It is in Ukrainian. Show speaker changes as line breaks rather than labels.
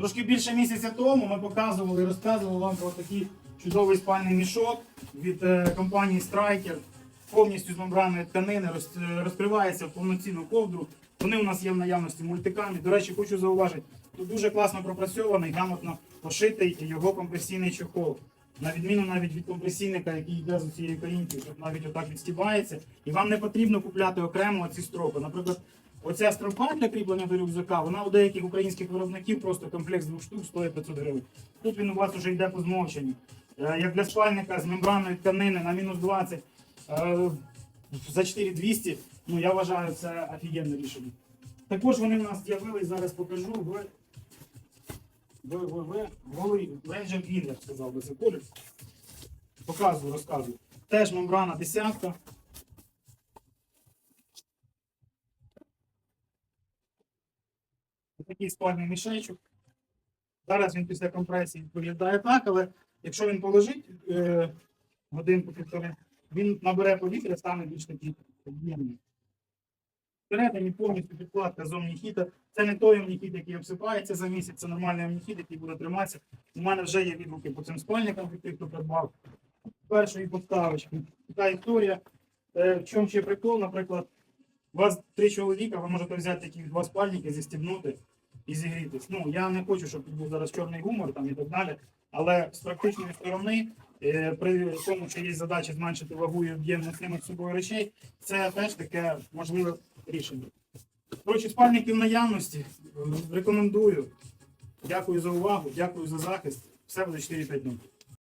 Трошки більше місяця тому ми показували розказували вам про такий чудовий спальний мішок від е, компанії Striker. Повністю з мембранної тканини е, розкривається в повноцінну ковдру. Вони у нас є в наявності мультикамі. До речі, хочу зауважити, тут дуже класно пропрацьований, грамотно пошитий його компресійний чохол. На відміну навіть від компресійника, який йде з цієї корінки, тут навіть отак відстібається. І вам не потрібно купляти окремо ці стропи. Наприклад, оця стропа для кріплення до рюкзака, вона у деяких українських виробників просто комплект з двох штук стоїть 500 гривень. Тут він у вас вже йде по змовченню. Е, Як для спальника з мембранної тканини на мінус 20 е, за 4200, ну я вважаю, це офігенне рішення. Також вони в нас з'явились, зараз покажу в я б сказав би це колір. Показую, розказую. Теж мембрана десятка. Такий спальний мішечок. Зараз він після компресії виглядає так, але якщо він положить е, годинку півтори, він набере повітря, стане більш такий. Всередині повністю підкладка з омніхіта. Це не той омніхіт, який обсипається за місяць, це нормальний омніхіт, який буде триматися. У мене вже є відгуки по цим спальникам, від тих, хто придбав. Першої поставочки. Така історія. Е, в чому ще прикол, наприклад, у вас три чоловіка, ви можете взяти такі два спальники, зістібнути і зігрітись. Ну, я не хочу, щоб тут був зараз чорний гумор там і так далі. Але з практичної сторони, е, при тому, що є задача зменшити вагу і об'єм носимих собою речей, це теж таке можливе рішення. Коротше, спальники в наявності. Е, Рекомендую. Дякую за увагу, дякую за захист. Все буде 4-5 днів.